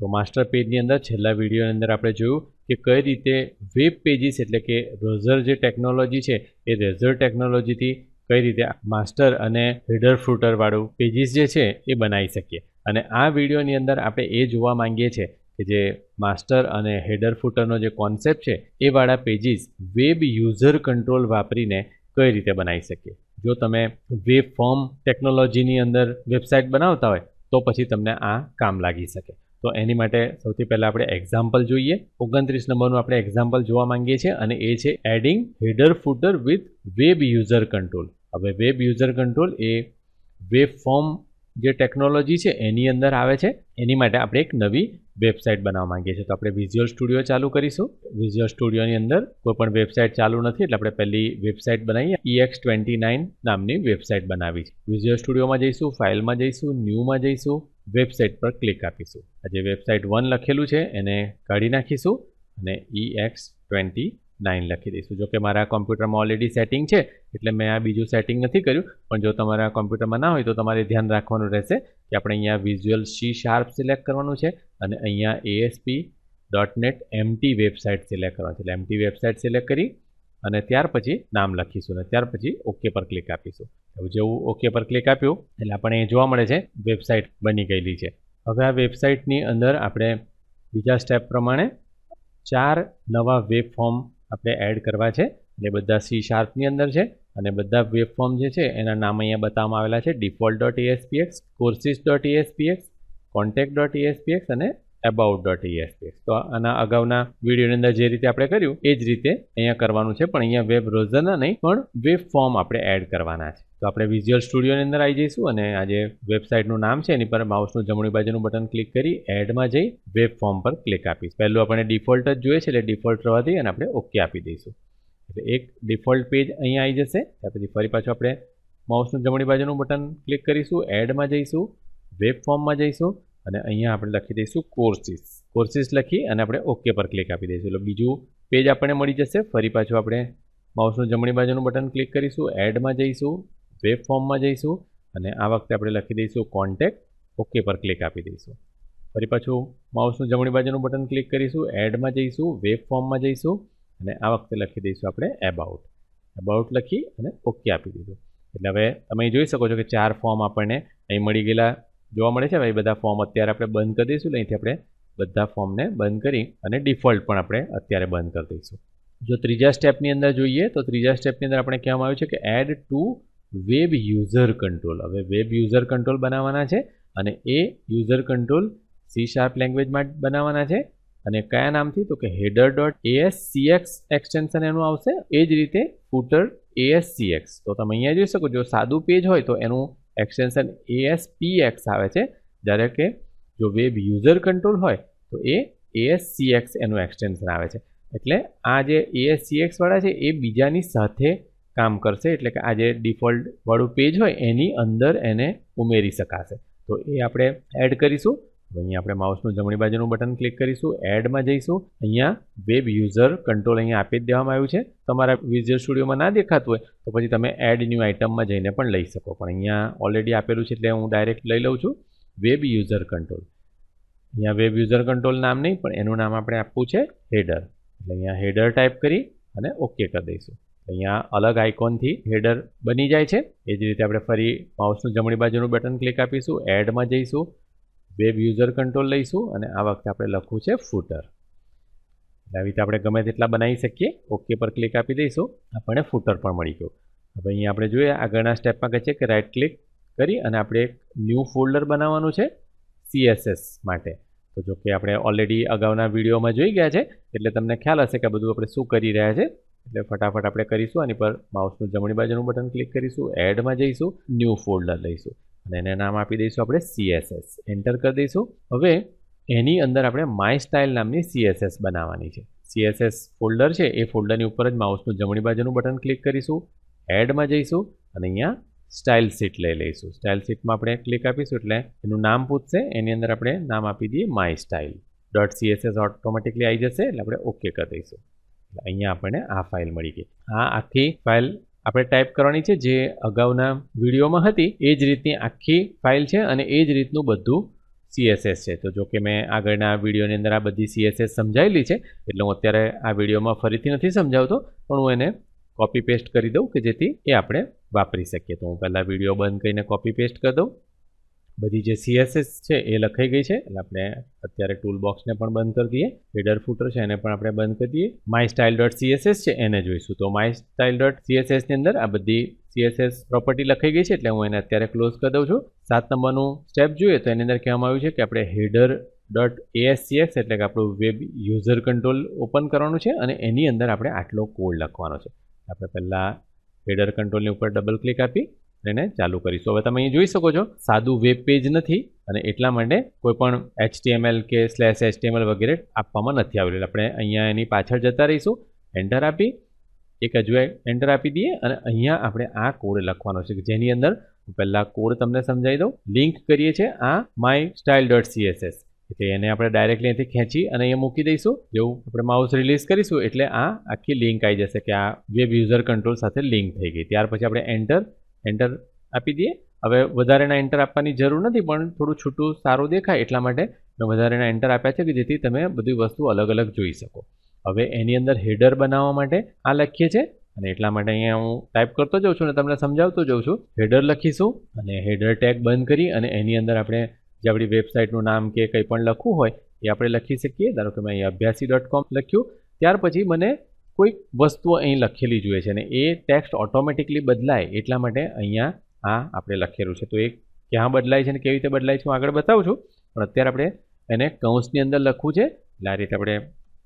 તો માસ્ટર પેજની અંદર છેલ્લા વિડીયોની અંદર આપણે જોયું કે કઈ રીતે વેબ પેજીસ એટલે કે રોઝર જે ટેકનોલોજી છે, એ રેઝર ટેકનોલોજીથી કઈ રીતે માસ્ટર અને હેડર ફ્રૂટરવાળું પેજીસ જે છે, એ બનાવી શકીએ. અને આ વિડીયોની અંદર આપણે એ જોવા માંગીએ છીએ કે જે માસ્ટર અને હેડર ફૂટરનો જે કોન્સેપ્ટ છે, એ વાળા પેજીસ વેબ યુઝર કંટ્રોલ વાપરીને કઈ રીતે બનાવી શકીએ. જો તમે વેબ ફોર્મ ટેકનોલોજીની અંદર વેબસાઇટ બનાવતા હોય, તો પછી તમને આ કામ લાગી શકે. તો એની માટે સૌથી પહેલાં આપણે એક્ઝામ્પલ જોઈએ. ઓગણત્રીસ નંબરનું આપણે એક્ઝામ્પલ જોવા માંગીએ છીએ અને એ છે adding header footer with web user control હવે વેબ યુઝર કંટ્રોલ એ વેબ ફોર્મ જે ટેકનોલોજી છે એની અંદર આવે છે. એની માટે આપણે એક નવી વેબસાઇટ બનાવવા માંગીએ છીએ. તો આપણે વિઝ્યુઅલ સ્ટુડિયો ચાલુ કરીશું. વિઝ્યુઅલ સ્ટુડિયોની અંદર કોઈ પણ વેબસાઇટ ચાલુ નથી એટલે આપણે પહેલી વેબસાઇટ બનાવીએ. ઈએક્સ ટ્વેન્ટી નાઇન નામની વેબસાઇટ બનાવી છે. વિઝ્યુઅલ સ્ટુડિયોમાં જઈશું ફાઇલમાં જઈશું ન્યૂમાં જઈશું. વેબસાઇટ પર ક્લિક આપીશું. આ જે વેબસાઇટ વન લખેલું છે, એને કાઢી નાખીશું અને ઈ એક્સ ટ્વેન્ટી નાઇન લખી દઈશું. જો કે મારા કોમ્પ્યુટરમાં ઓલરેડી સેટિંગ છે, એટલે મેં આ બીજું સેટિંગ નથી કર્યું, પણ જો તમારા કોમ્પ્યુટરમાં ના હોય તો તમારે ધ્યાન રાખવાનું રહેશે કે આપણે અહીંયા વિઝ્યુઅલ સી શાર્પ સિલેક્ટ કરવાનું છે અને અહીંયા ASP dot net empty website select કરવાનું છે. એટલે એમટી વેબસાઇટ સિલેક્ટ કરી અને ત્યાર પછી નામ લખીશું અને ત્યાર પછી ઓકે પર ક્લિક આપીશું. જેવું ઓકે પર ક્લિક આપ્યું, એટલે આપણે જોવા મળે છે વેબસાઇટ બની ગયેલી છે. હવે આ વેબસાઇટની અંદર આપણે બીજા સ્ટેપ પ્રમાણે ચાર નવા વેબ ફોર્મ આપણે એડ કરવા છે. એ બધા સી શાર્પની અંદર છે અને બધા વેબ ફોર્મ જે છે, એના નામ અહીંયા બતાવવામાં આવેલા છે. Default dot ASPX courses dot ASPX contact dot ASPX અને એબાઉટ ડોટ એએસપીએક્સ તો આના અગાઉના વિડીયોની અંદર જે રીતે આપણે કર્યું, એ જ રીતે અહીંયા કરવાનું છે. પણ અહીંયા વેબ બ્રાઉઝરના નહીં, પણ વેબ ફોર્મ આપણે એડ કરવાના છે. તો આપણે વિઝ્યુઅલ સ્ટુડિયોની અંદર આવી જઈશું અને આ જે વેબસાઇટનું નામ છે, એની પર માઉસનું જમણી બાજુનું બટન ક્લિક કરી એડમાં જઈ વેબ ફોર્મ પર ક્લિક આપીશ. પહેલું આપણે ડિફોલ્ટ જ જોઈએ છે, એટલે ડિફોલ્ટ રહેવા દઈએ અને આપણે ઓકે આપી દઈશું. એટલે એક ડિફોલ્ટ પેજ અહીંયા આવી જશે ત્યાર પછી ફરી પાછું આપણે માઉસનું જમણી બાજુનું બટન ક્લિક કરીશું, એડમાં જઈશું, વેબ ફોર્મમાં જઈશું અને અહીંયા આપણે લખી દઈશું કોર્સિસ કોર્સિસ લખી અને આપણે ઓકે પર ક્લિક આપી દઈશું. એટલે બીજું પેજ આપણને મળી જશે, ફરી પાછું આપણે માઉસનું જમણી બાજુનું બટન ક્લિક કરીશું, એડમાં જઈશું વેબ ફોર્મમાં જઈશું અને આ વખતે આપણે લખી દઈશું કોન્ટેક્ટ ઓકે પર ક્લિક આપી દઈશું. ફરી પાછું માઉસનું જમણી બાજુનું બટન ક્લિક કરીશું એડમાં જઈશું વેબ ફોર્મમાં જઈશું અને આ વખતે લખી દઈશું આપણે એબાઉટ એબાઉટ લખી અને ઓકે આપી દીધું. એટલે હવે તમે જોઈ શકો છો કે ચાર ફોર્મ આપણને અહીં મળી ગયેલા જોવા મળે છે. ભાઈ બધા ફોર્મ અત્યારે આપણે બંધ કરી દઈશું અહીંથી આપણે બધા ફોર્મને બંધ કરી અને ડિફોલ્ટ પણ આપણે અત્યારે બંધ કરી દઈશું. જો ત્રીજા સ્ટેપની અંદર જોઈએ તો ત્રીજા સ્ટેપની અંદર આપણે કહેવામાં આવ્યું છે કે add to web user control. હવે વેબ યુઝર કંટ્રોલ બનાવવાના છે અને એ યુઝર કંટ્રોલ સી શાર્પ લેંગ્વેજમાં બનાવવાના છે. અને કયા નામથી? તો કે હેડર ડોટ એએસસીએક્સ એક્સટેન્શન એનું આવશે. એ જ રીતે ફૂટર એએસસીએક્સ તો તમે અહીંયા જોઈ શકો જો સાદું પેજ હોય તો એનું એક્સટેન્શન એએસપીએક્સ આવે છે. જ્યારે કે જો વેબ યુઝર કંટ્રોલ હોય તો એ એએસસીએક્સ એનું એક્સટેન્શન આવે છે. એટલે આ જે એએસસીએક્સ વાળા છે, એ બીજાની સાથે કામ કરશે એટલે કે આ જે ડિફોલ્ટ વાળું પેજ હોય એની અંદર એને ઉમેરી શકાશે. તો એ આપણે એડ કરીશું. અહીંયા આપણે માઉસનું જમણી બાજુનું બટન ક્લિક કરીશું. એડમાં જઈશું. અહીંયા વેબ યુઝર કંટ્રોલ અહીંયા આપી દેવામાં આવ્યું છે. તમારા વિઝ્યુઅલ સ્ટુડિયોમાં ના દેખાતું હોય તો પછી તમે એડ ન્યૂ આઇટમમાં જઈને પણ લઈ શકો. પણ અહીંયા ઓલરેડી આપેલું છે એટલે હું ડાયરેક્ટ લઈ લઉં છું. વેબ યુઝર કંટ્રોલ અહીંયા વેબ યુઝર કંટ્રોલ નામ નહીં, પણ એનું નામ આપણે આપવું છે હેડર એટલે અહીંયા હેડર ટાઈપ કરી અને ઓકે કરી દઈશું. અહીંયા અલગ આઇકોનથી હેડર બની જાય છે. એ જ રીતે આપણે ફરી માઉસનું જમણી બાજુનું બટન ક્લિક આપીશું, એડમાં જઈશું, વેબ યુઝર કંટ્રોલ લઈશું અને આ વખતે આપણે લખવું છે ફૂટર. આવી રીતે આપણે ગમે તેટલા બનાવી શકીએ, ઓકે પર ક્લિક આપી દઈશું, આપણને ફૂટર પણ મળી ગયું. હવે અહીંયા આપણે જોઈએ, આગળના સ્ટેપમાં કહે છે કે રાઇટ ક્લિક કરી અને આપણે એક ન્યૂ ફોલ્ડર બનાવવાનું છે સીએસએસ માટે. તો જો કે આપણે ઓલરેડી અગાઉના વિડીયોમાં જોઈ ગયા છે, એટલે તમને ખ્યાલ હશે કે બધું આપણે શું કરી રહ્યા છે. એટલે ફટાફટ આપણે કરીશું. આની પર માઉસનું જમણી બાજુનું બટન ક્લિક કરીશું. એડમાં જઈશું. ન્યૂ ફોલ્ડર લઈશું. અને એને નામ આપી દઈશું આપણે સીએસએસ. એન્ટર કરી દઈશું. હવે એની અંદર આપણે માય સ્ટાઇલ નામની સીએસએસ બનાવવાની છે. સીએસએસ ફોલ્ડર છે, એ ફોલ્ડરની ઉપર જ માઉસનું જમણી બાજુનું બટન ક્લિક કરીશું. એડમાં જઈશું અને અહીંયા સ્ટાઇલ સીટ લઈ લઈશું. સ્ટાઇલ સીટમાં આપણે ક્લિક આપીશું એટલે એનું નામ પૂછશે. એની અંદર આપણે નામ આપી દઈએ my style. Dot CSS automatically આવી જશે એટલે આપણે ઓકે કરી દઈશું. અહીંયા આપણને આ ફાઇલ મળી ગઈ. આ આખી ફાઇલ આપણે ટાઈપ કરવાની છે, જે અગાઉના વિડીયોમાં હતી, એ જ રીતની આખી ફાઇલ છે અને એ જ રીતનું બધું સીએસએસ છે. તો જો કે મેં આગળના વિડીયોની અંદર આ બધી સીએસએસ સમજાવેલી છે, એટલે હું અત્યારે આ વિડીયોમાં ફરીથી નથી સમજાવતો, પણ હું એને કોપી પેસ્ટ કરી દઉં કે જેથી એ આપણે વાપરી શકીએ. તો હું પહેલાં વીડિયો બંધ કરીને કોપી પેસ્ટ કરી દઉં. બધી જે સીએસએસ છે એ લખાઈ ગઈ છે. એટલે આપણે અત્યારે ટૂલ બોક્સને પણ બંધ કરી દઈએ. હેડર ફૂટર છે એને પણ આપણે બંધ કરી દઈએ. માય સ્ટાઇલ ડોટ સીએસએસ છે એને જોઈશું. તો માય સ્ટાઇલ ડોટ સીએસએસની અંદર આ બધી સીએસએસ પ્રોપર્ટી લખાઈ ગઈ છે. એટલે હું એને અત્યારે ક્લોઝ કરી દઉં છું. સાત નંબરનું સ્ટેપ જોઈએ તો એની અંદર કહેવામાં આવ્યું છે કે આપણે હેડર ડોટ એએસસીએક્સ એટલે કે આપણું વેબ યુઝર કંટ્રોલ ઓપન કરવાનું છે અને એની અંદર આપણે આટલો કોડ લખવાનો છે. આપણે પહેલાં હેડર કંટ્રોલની ઉપર ડબલ ક્લિક આપી એને ચાલુ કરીશું. હવે તમે અહીં જોઈ શકો છો, સાદું વેબ પેજ નથી અને એટલા માટે કોઈ પણ એચટીએમએલ કે સ્લેશ એચટીએમએલ વગેરે આપવામાં નથી આવેલું. આપણે અહીંયા એની પાછળ જતા રહીશું એન્ટર આપી, એક હજુ એન્ટર આપી દઈએ અને અહીંયા આપણે આ કોડ લખવાનો છે જેની અંદર હું પહેલાં કોડ તમને સમજાવી દઉં. લિંક કરીએ છીએ આ માય સ્ટાઇલ ડોટ સીએસએસ એટલે એને આપણે ડાયરેક્ટલી અહીંથી ખેંચી અને અહીંયા મૂકી દઈશું. જેવું આપણે માઉસ રિલીઝ કરીશું એટલે આ આખી લિંક આવી જશે કે આ વેબ યુઝર કંટ્રોલ સાથે લિંક થઈ ગઈ. ત્યાર પછી આપણે એન્ટર એન્ટર આપી દઈએ. હવે વધારેના એન્ટર આપવાની જરૂર નથી, પણ થોડું છૂટું સારું દેખાય એટલા માટે મેં વધારેના એન્ટર આપ્યા છે કે જેથી તમે બધી વસ્તુ અલગ અલગ જોઈ શકો. હવે એની અંદર હેડર બનાવવા માટે આ લખીએ છીએ અને એટલા માટે અહીંયા હું ટાઈપ કરતો જાઉં છું અને તમને સમજાવતો જાઉં છું. હેડર લખીશું અને હેડર ટેગ બંધ કરી અને એની અંદર આપણે જે આપણી વેબસાઇટનું નામ કે કંઈ પણ લખવું હોય એ આપણે લખી શકીએ. ધારો કે મેં અહીંયા અભ્યાસી ડોટ કોમ લખ્યું. ત્યાર પછી મને કોઈક વસ્તુઓ અહીં લખેલી જોઈએ છે અને એ ટેક્સ્ટ ઓટોમેટિકલી બદલાય એટલા માટે અહીંયા આ આપણે લખેલું છે. તો એ ક્યાં બદલાય છે અને કેવી રીતે બદલાય છે હું આગળ બતાવું છું. પણ અત્યારે આપણે એને કૌંસની અંદર લખવું છે. એટલે આ રીતે આપણે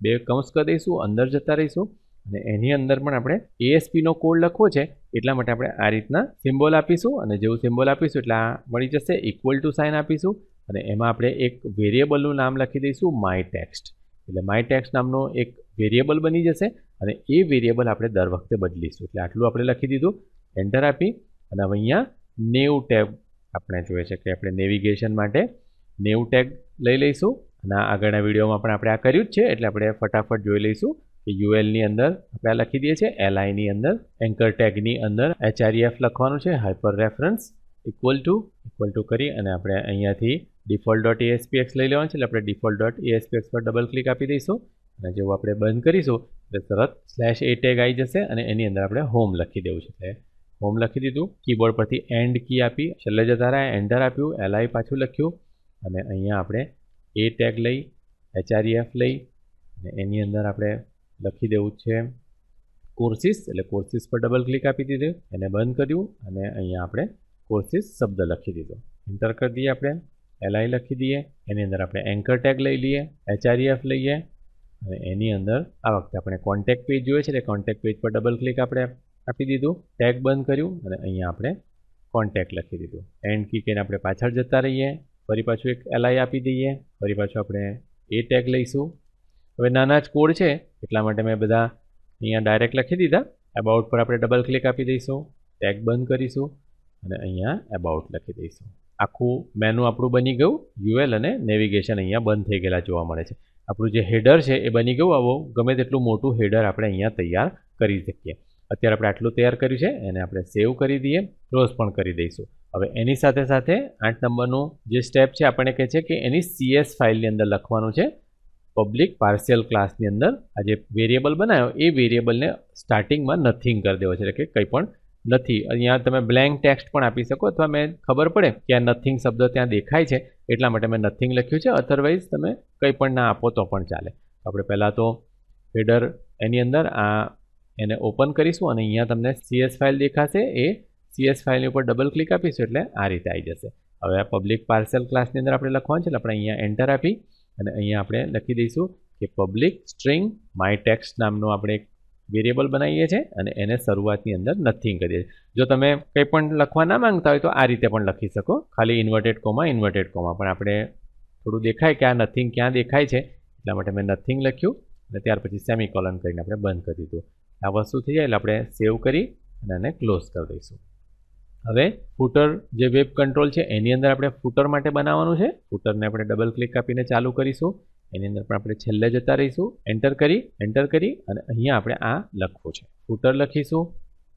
બે કૌંસ કરી દઈશું, અંદર જતા રહીશું અને એની અંદર પણ આપણે એએસપીનો કોડ લખવો છે એટલા માટે આપણે આ રીતના સિમ્બોલ આપીશું અને જેવું સિમ્બોલ આપીશું એટલે આ મળી જશે ઇક્વલ ટુ સાઇન આપીશું અને એમાં આપણે એક વેરિયેબલનું નામ લખી દઈશું માય ટેક્સ્ટ એટલે માય ટેક્સ્ટ નામનો એક વેરિયેબલ બની જશે અને એ વેરિયેબલ આપણે દર વખતે બદલીશું. એટલે આટલું આપણે લખી દીધું. એન્ટર આપી અને હવે અહીંયા નેવ ટેબ આપણે જોઈએ છે કે આપણે નેવિગેશન માટે નેવ ટેગ લઈ લઈશું. અને આગળના વિડીયોમાં પણ આપણે આ કર્યું જ છે. એટલે આપણે ફટાફટ જોઈ લઈશું કે યુએલની અંદર આપણે આ લખી દઈએ છીએ. એલઆઈની અંદર એન્કર ટેગની અંદર એચઆરઈએફ લખવાનું છે. Hyper reference equal to equal to કરી અને આપણે અહીંયાથી ડિફોલ્ટ ડોટ એએસપીએક્સ લઈ લેવાનું છે. એટલે આપણે ડિફોલ્ટ ડોટ એએસપીએક્સ પર ડબલ ક્લિક આપી દઈશું. અને જેવું આપણે બંધ કરીશું એટલે તરત સ્લેશ એ ટેગ આવી જશે અને એની અંદર આપણે હોમ લખી દેવું છે. હોમ લખી દીધું કીબોર્ડ પરથી એન્ડ કી આપી, છેલ્લે જતા રહ્યા એન્ટર આપ્યું એલઆઈ પાછું લખ્યું, અને અહીંયા આપણે એ ટેગ લઈ એચઆરઈએફ લઈ, અને એની અંદર આપણે લખી દેવું છે કોર્સિસ એટલે કોર્સિસ પર ડબલ ક્લિક આપી દીધું, એને બંધ કર્યું, અને અહીંયા આપણે કોર્સિસ શબ્દ લખી દીધો. એન્ટર કરી દઈએ આપણે એલઆઈ લખી દઈએ, એની અંદર આપણે એન્કર ટેગ લઈ લઈએ એચઆરઈએફ લઈએ અને એની અંદર, આ વખતે આપણે કોન્ટેક્ટ પેજ જોઈએ છે, એટલે કોન્ટેક્ટ પેજ પર ડબલ ક્લિક આપણે આપી દીધું ટેગ બંધ કર્યું, અને અહીંયા આપણે કોન્ટેક્ટ લખી દીધું. એન્ડ કી કહીને આપણે પાછળ જતા રહીએ, ફરી પાછું એક એલઆઈ આપી દઈએ, ફરી પાછું આપણે એ ટેગ લઈશું. હવે નાના જ કોડ છે, એટલા માટે મેં બધા અહીંયા ડાયરેક્ટ લખી દીધા. એબાઉટ પર આપણે ડબલ ક્લિક આપી દઈશું ટેગ બંધ કરીશું, અને અહીંયા એબાઉટ લખી દઈશું. આખું મેનુ આપણું બની ગયું યુએલ અને નેવિગેશન અહીંયા બંધ થઈ ગયેલા જોવા મળે છે. આપણું જે હેડર છે એ બની ગયું. આવો ગમે તેટલું મોટું હેડર આપણે અહીંયા તૈયાર કરી શકીએ. અત્યારે આપણે આટલું તૈયાર કર્યું છે, એને આપણે સેવ કરી દઈએ ક્લોઝ પણ કરી દઈશું. હવે એની સાથે સાથે આઠ નંબરનું જે સ્ટેપ છે, આપણને કહે છે કે એની સીએસ ફાઇલની અંદર લખવાનું છે. પબ્લિક પાર્શિયલ ક્લાસની અંદર આ જે વેરિયેબલ બનાવ્યો, એ વેરિયેબલને સ્ટાર્ટિંગમાં નથિંગ કરી દેવો છે, એટલે કે કંઈ પણ નથી. અહીંયા તમે બ્લેન્ક ટેક્સ્ટ પણ આપી શકો અથવા મેં ખબર પડે કે આ નથિંગ શબ્દ ત્યાં દેખાય છે, એટલા માટે મેં નથિંગ લખ્યું છે. અધરવાઇઝ તમે કંઈ પણ ના આપો તો પણ ચાલે. આપણે પહેલાં તો હેડર એની અંદર આ એને ઓપન કરીશું અને અહીંયા તમને સીએસ ફાઇલ દેખાશે. એ સીએસ ફાઇલની ઉપર ડબલ ક્લિક આપીશું એટલે આ રીતે આવી જશે. હવે આ પબ્લિક પાર્સલ ક્લાસની અંદર આપણે લખવાનું છે એટલે આપણે અહીંયા એન્ટર આપી અને અહીંયા આપણે લખી દઈશું કે પબ્લિક સ્ટ્રિંગ માય ટેક્સ્ટ નામનું આપણે એક વેરિયેબલ બનાવીએ છીએ અને એને શરૂઆતની અંદર નથિંગ કરીએ છીએ. જો તમે કંઈ પણ લખવા ના માંગતા હોય તો આ રીતે પણ લખી શકો. ખાલી ઇન્વર્ટેડ કોમા ઇન્વર્ટેડ કોમાં પણ આપણે થોડું દેખાય કે આ નથિંગ ક્યાં દેખાય છે, એટલા માટે મેં નથિંગ લખ્યું અને ત્યાર પછી સેમી કોલન કરીને આપણે બંધ કરી દીધું. આ વસ્તુ થઈ જાય એટલે આપણે સેવ કરી અને એને ક્લોઝ કરી દઈશું. હવે ફૂટર જે વેબ કંટ્રોલ છે, એની અંદર આપણે ફૂટર માટે બનાવવાનું છે. ફૂટરને આપણે ડબલ ક્લિક આપીને ચાલુ કરીશું. એની અંદર પણ આપણે છેલ્લે જતા રહીશું. એન્ટર કરી એન્ટર કરી અને અહીંયા આપણે આ લખવું છે. ફૂટર લખીશું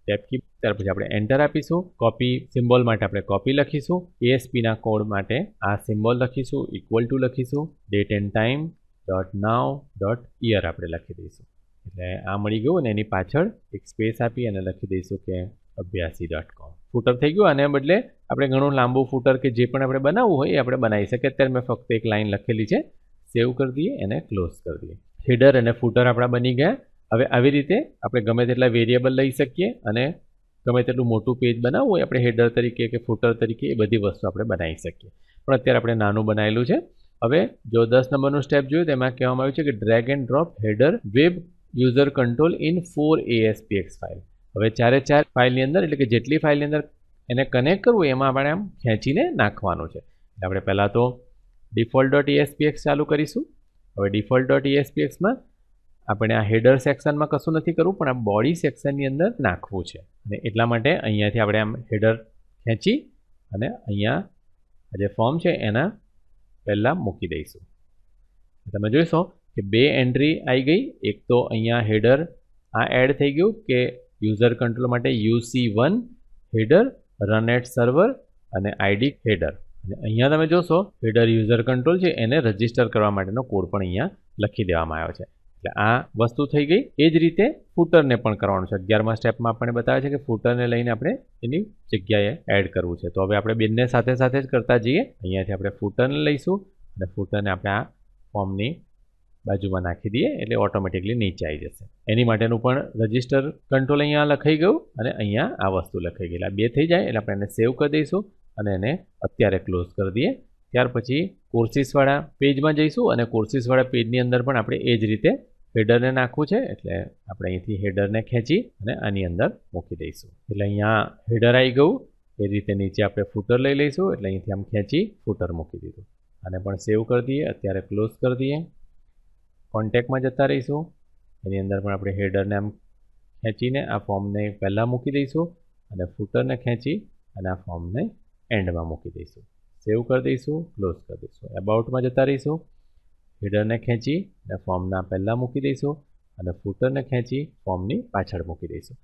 ટેપ કી ત્યાર પછી આપણે એન્ટર આપીશું. કોપી સિમ્બોલ માટે આપણે કોપી લખીશું. એએસપીના કોડ માટે આ સિમ્બોલ લખીશું. ઇક્વલ ટુ લખીશું. Date and time dot now dot year આપણે લખી દઈશું. એટલે આ મળી ગયું અને એની પાછળ એક સ્પેસ આપી અને લખી દઈશું કે અભ્યાસી ડોટ કોમ ફૂટર થઈ ગયું. અને બદલે આપણે ઘણું લાંબુ ફૂટર કે જે પણ આપણે બનાવવું હોય એ આપણે બનાવી શકીએ. અત્યારે મેં ફક્ત એક લાઇન લખેલી છે. સેવ કરી દઈએ, એને ક્લોઝ કરી દઈએ. હેડર અને ફૂટર આપણા બની ગયા. હવે આવી રીતે આપણે ગમે તેટલા વેરિયેબલ લઈ શકીએ અને ગમે તેટલું મોટું પેજ બનાવવું હોય, આપણે હેડર તરીકે કે ફૂટર તરીકે એ બધી વસ્તુ આપણે બનાવી શકીએ. પણ અત્યારે આપણે નાનું બનાવેલું છે. હવે જો દસ નંબરનું સ્ટેપ જોયું તેમાં કહેવામાં આવ્યું છે કે drag and drop header web user control in four ASPX file હવે ચારે ચાર ફાઇલની અંદર, એટલે કે જેટલી ફાઇલની અંદર એને કનેક્ટ કરવું એમાં આપણે આમ ખેંચીને નાખવાનું છે. આપણે પહેલાં તો ડિફોલ્ટ ડોટ એએસપીએક્સ ચાલુ કરીશું. હવે ડિફોલ્ટ ડોટ એએસપીએક્સમાં આપણે આ હેડર સેક્શનમાં કશું નથી કરવું, પણ આ બોડી સેક્શનની અંદર નાખવું છે. અને એટલા માટે અહીંયાથી આપણે આમ હેડર ખેંચી અને અહીંયા આ જે ફોર્મ છે એના પહેલાં મૂકી દઈશું. તમે જોઈશો કે બે એન્ટ્રી આવી ગઈ. એક તો અહીંયા હેડર આ એડ થઈ ગયું કે યુઝર કંટ્રોલ માટે UC one header run at server અને આઈડી હેડર અને અહીંયા તમે જોશો ફેડર યુઝર કંટ્રોલ છે, એને રજિસ્ટર કરવા માટેનો કોડ પણ અહીંયા લખી દેવામાં આવ્યો છે. એટલે આ વસ્તુ થઈ ગઈ. એ જ રીતે ફૂટરને પણ કરવાનું છે. અગિયારમાં સ્ટેપમાં આપણને બતાવે છે કે ફૂટરને લઈને આપણે એની જગ્યાએ એડ કરવું છે. તો હવે આપણે બંને સાથે સાથે જ કરતા જઈએ. અહીંયાથી આપણે ફૂટરને લઈશું અને ફૂટરને આપણે આ ફોર્મની બાજુમાં નાખી દઈએ એટલે ઓટોમેટિકલી નીચે આવી જશે. એની માટેનું પણ રજિસ્ટર કંટ્રોલ અહીંયા લખાઈ ગયું અને અહીંયા આ વસ્તુ લખાઈ ગયેલા બે થઈ જાય એટલે આપણે એને સેવ કરી દઈશું. અને એને અત્યારે ક્લોઝ કરી દઈએ. ત્યાર પછી કોર્સિસવાળા પેજમાં જઈશું અને કોર્સિસવાળા પેજની અંદર પણ આપણે એ જ રીતે હેડરને નાખવું છે. એટલે આપણે અહીંથી હેડરને ખેંચી અને આની અંદર મૂકી દઈશું. એટલે અહીંયા હેડર આવી ગયું. એ રીતે નીચે આપણે ફૂટર લઈ લઈશું. એટલે અહીંથી આમ ખેંચી ફૂટર મૂકી દીધું. આને પણ સેવ કરી દઈએ. અત્યારે ક્લોઝ કરી દઈએ. કોન્ટેક્ટમાં જતા રહીશું. એની અંદર પણ આપણે હેડરને આમ ખેંચીને આ ફોર્મને પહેલાં મૂકી દઈશું. અને ફૂટરને ખેંચી અને આ ફોર્મને એન્ડમાં મૂકી દઈશું. સેવ કરી દઈશું, ક્લોઝ કરી દઈશું. એબાઉટમાં જતા રહીશું. હેડરને ખેંચી અને ફોર્મના પહેલાં મૂકી દઈશું અને ફૂટરને ખેંચી ફોર્મની પાછળ મૂકી દઈશું.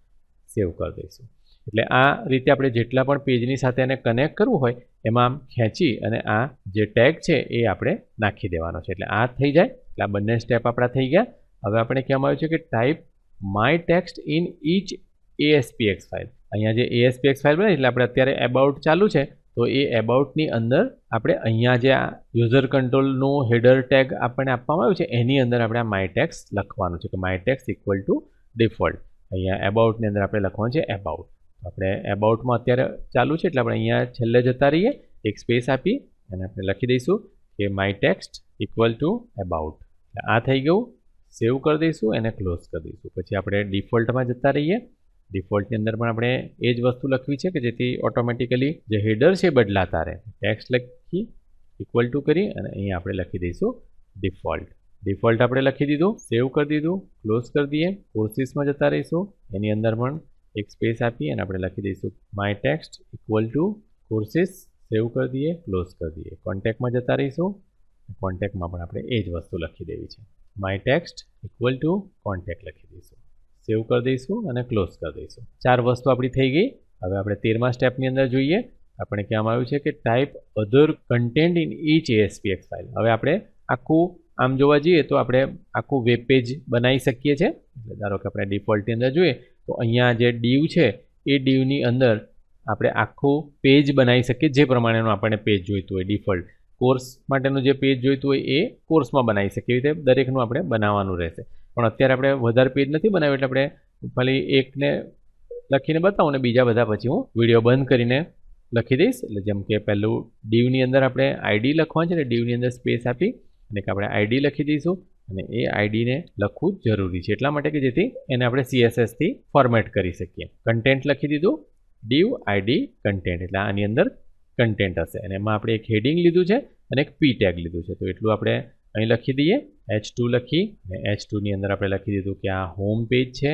સેવ કરી દઈશું. એટલે આ રીતે આપણે જેટલા પણ પેજની સાથે એને કનેક્ટ કરવું હોય, એમાં આમ ખેંચી અને આ જે ટેગ છે એ આપણે નાખી દેવાનો છે. એટલે આ થઈ જાય. એટલે આ બંને સ્ટેપ આપણા થઈ ગયા. હવે આપણે કહેવામાં આવ્યું છે કે type my text in each ASPX file અહીંયા જે એએસપીએક્સ ફાઇલ બને એટલે આપણે અત્યારે એબાઉટ ચાલુ છે, તો એ એબાઉટની અંદર આપણે અહીંયા જે આ યુઝર કંટ્રોલનું હેડર ટેગ આપણને આપવામાં આવ્યું છે, એની અંદર આપણે આ માય ટેક્સ લખવાનું છે, કે my text equal to default અહીંયા એબાઉટની અંદર આપણે લખવાનું છે એબાઉટ આપણે એબાઉટમાં અત્યારે ચાલુ છે, એટલે આપણે અહીંયા છેલ્લે જતા રહીએ, એક સ્પેસ આપી, અને આપણે લખી દઈશું કે my text equal to about આ થઈ ગયું સેવ કરી દઈશું, એને ક્લોઝ કરી દઈશું. પછી આપણે ડિફોલ્ટમાં જતા રહીએ. ડિફોલ્ટની અંદર પણ આપણે એ જ વસ્તુ લખવી છે કે જેથી ઓટોમેટિકલી જે હેડર છે બદલાતા રહે. ટેક્સ્ટ લખી ઇક્વલ ટુ કરી અને અહીંયા આપણે લખી દઈશું ડિફોલ્ટ ડિફોલ્ટ આપણે લખી દીધું સેવ કરી દીધું ક્લોઝ કરી દઈએ કોર્સિસમાં જતા રહીશું. એની અંદર પણ એક સ્પેસ આપી અને આપણે લખી દઈશું my text equal to courses save કરી દઈએ ક્લોઝ કરી દઈએ. કોન્ટેક્ટમાં જતા રહીશું. કોન્ટેક્ટમાં પણ આપણે એ જ વસ્તુ લખી દેવી છે. My text equal to contact લખી દઈશું. સેવ કરી દઈશું અને ક્લોઝ કરી દઈશું. ચાર વસ્તુ આપણી થઈ ગઈ. હવે આપણે તેરમા સ્ટેપની અંદર જોઈએ. આપણે કહેવામાં આવ્યું છે કે type other content in each ASPX file હવે આપણે આખું આમ જોવા જઈએ તો આપણે આખું વેબ પેજ બનાવી શકીએ છીએ. ધારો કે આપણે ડિફોલ્ટની અંદર જોઈએ, તો અહીંયા જે ડીવ છે, એ ડીવની અંદર આપણે આખું પેજ બનાવી શકીએ, જે પ્રમાણેનું આપણને પેજ જોઈતું હોય ડિફોલ્ટ કોર્સ માટેનું જે પેજ જોઈતું હોય, એ કોર્સમાં બનાવી શકીએ. એવી રીતે દરેકનું આપણે બનાવવાનું રહેશે. પણ અત્યારે આપણે વધારે પેજ નથી બનાવ્યું એટલે આપણે ખાલી એકને લખીને બતાવું ને બીજા બધા પછી હું વીડિયો બંધ કરીને લખી દઈશ. એટલે જેમ કે પહેલું ડીવની અંદર આપણે આઈડી લખવાનું છે ને ડીવની અંદર સ્પેસ આપી અને આપણે આઈડી લખી દઈશું અને એ આઈડીને લખવું જરૂરી છે. એટલા માટે કે જેથી એને આપણે સીએસએસથી ફોર્મેટ કરી શકીએ. કન્ટેન્ટ લખી દીધું ડીવ આઈડી કન્ટેન્ટ એટલે આની અંદર કન્ટેન્ટ હશે. અને એમાં આપણે એક હેડિંગ લીધું છે અને એક પી ટેગ લીધું છે. તો એટલું આપણે અહીં લખી દઈએ. એચ ટુ લખી અને એચ ટુની અંદર આપણે લખી દીધું કે આ હોમ પેજ છે.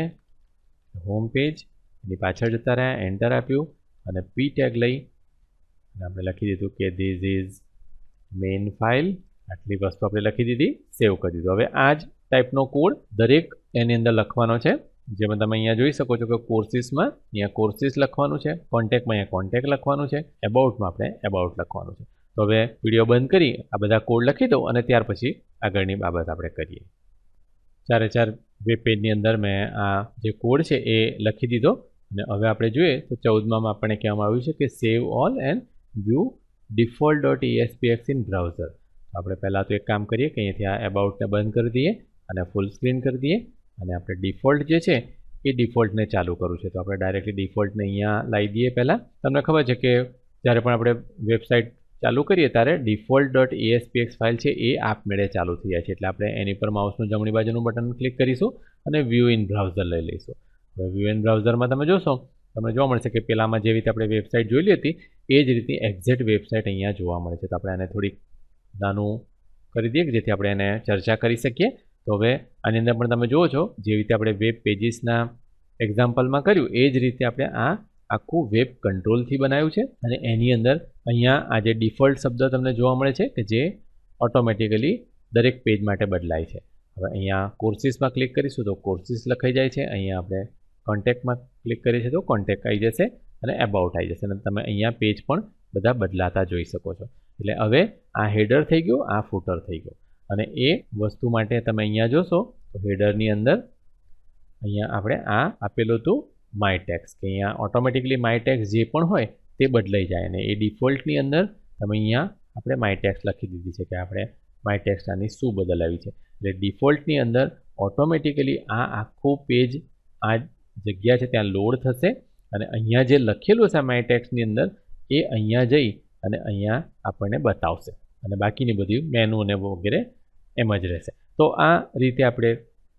હોમ પેજ એની પાછળ જતા રહ્યા એન્ટર આપ્યું અને પી ટેગ લઈ અને આપણે લખી દીધું કે ધીઝ ઇઝ મેઇન ફાઇલ આટલી વસ્તુ આપણે લખી દીધી સેવ કરી દીધું. હવે આ જ ટાઈપનો કોડ દરેક એની અંદર લખવાનો છે. જેમાં તમે અહીંયા જોઈ શકો છો કે કોર્સિસમાં અહીંયા કોર્સિસ લખવાનું છે. કોન્ટેક્ટમાં અહીંયા કોન્ટેક્ટ લખવાનું છે. એબાઉટમાં આપણે એબાઉટ લખવાનું છે. તો હવે વીડિયો બંધ કરી આ બધા કોડ લખી દો અને ત્યાર પછી આગળની બાબત આપણે કરીએ. ચારે ચાર વેબ પેજની અંદર મેં આ જે કોડ છે એ લખી દીધો અને હવે આપણે જોઈએ તો ચૌદમાં આપણને કહેવામાં આવ્યું છે કે save all and view default dot ASPX in browser આપણે પહેલાં તો એક કામ કરીએ કે અહીંયાથી આ એબાઉટને બંધ કરી દઈએ અને ફૂલ સ્ક્રીન કરી દઈએ અને આપણે ડિફોલ્ટ જે છે એ ડિફોલ્ટને ચાલુ કરવું છે. તો આપણે ડાયરેક્ટલી ડિફોલ્ટને અહીંયા લાવી દઈએ પહેલાં. તમને ખબર છે કે જ્યારે પણ આપણે વેબસાઇટ ચાલુ કરીએ ત્યારે ડિફોલ્ટ ડોટ એએસપીએક્સ ફાઇલ છે એ આપમેળે ચાલુ થઈ જાય છે. એટલે આપણે એની પર માઉસનું જમણી બાજુનું બટન ક્લિક કરીશું અને વ્યૂ ઇન બ્રાઉઝર લઈ લઈશું. હવે વ્યૂ ઇન બ્રાઉઝરમાં તમે જોશો, તમને જોવા મળશે કે પહેલાંમાં જેવી રીતે આપણે વેબસાઇટ જોયેલી હતી, એ જ રીતે એક્ઝેક્ટ વેબસાઇટ અહીંયા જોવા મળે છે. તો આપણે આને થોડીક નાનું કરી દઈએ જેથી આપણે એને ચર્ચા કરી શકીએ. તો હવે આની અંદર પણ તમે જુઓ છો જેવી રીતે આપણે વેબ પેજીસના એક્ઝામ્પલમાં કર્યું, એ જ રીતે આપણે આ આખું વેબ કંટ્રોલથી બનાવ્યું છે અને એની અંદર અહીંયા આ જે ડિફોલ્ટ શબ્દ તમને જોવા મળે છે કે જે ઓટોમેટિકલી દરેક પેજ માટે બદલાય છે. હવે અહીંયા કોર્સિસમાં ક્લિક કરીશું તો કોર્સિસ લખાઈ જાય છે. અહીંયા આપણે કોન્ટેક્ટમાં ક્લિક કરીએ છીએ તો કોન્ટેક્ટ આવી જશે અને એબાઉટ આવી જશે અને તમે અહીંયા પેજ પણ બધા બદલાતા જોઈ શકો છો. એટલે હવે આ હેડર થઈ ગયું, આ ફૂટર થઈ ગયું. અને એ વસ્તુ માટે તમે અહીંયા જોશો તો હેડરની અંદર અહીંયા આપણે આ આપેલું હતું માય ટેક્સ કે અહીંયા ઓટોમેટિકલી માય ટેક્સ જે પણ હોય તે બદલાઈ જાય અને એ ડિફોલ્ટની અંદર તમે અહીંયા આપણે માય ટેક્સ લખી દીધી છે કે આપણે માય ટેક્સ આની શું બદલાવી છે. એટલે ડિફોલ્ટની અંદર ઓટોમેટિકલી આ આખું પેજ આ જગ્યા છે ત્યાં લોડ થશે અને અહીંયા જે લખેલું છે માય ટેક્સની અંદર એ અહીંયા જઈ અને અહીંયા આપણને બતાવશે. અને બાકીની બધી મેનુ અને વગેરે એમ જ રહેશે. તો આ રીતે આપણે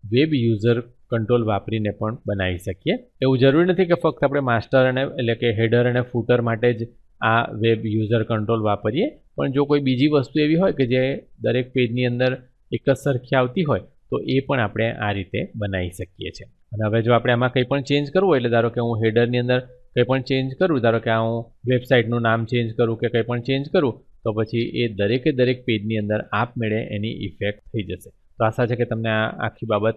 વેબ યુઝર કંટ્રોલ વાપરીને પણ બનાવી શકીએ. એવું જરૂરી નથી કે ફક્ત આપણે માસ્ટર અને એટલે કે હેડર અને ફૂટર માટે જ આ વેબ યુઝર કંટ્રોલ વાપરીએ. પણ જો કોઈ બીજી વસ્તુ એવી હોય કે જે દરેક પેજની અંદર એક જ સરખી આવતી હોય, તો એ પણ આપણે આ રીતે બનાવી શકીએ છીએ. અને હવે જો આપણે આમાં કંઈ પણ ચેન્જ કરવું હોય, એટલે ધારો કે હું હેડરની અંદર કંઈ પણ ચેન્જ કરું, ધારો કે આ હું વેબસાઇટનું નામ ચેન્જ કરું કે કંઈ પણ ચેન્જ કરું, તો પછી એ દરેકે દરેક પેજની અંદર આપમેળે એની ઇફેક્ટ થઈ જશે. તો આશા છે કે તમને આ આખી બાબત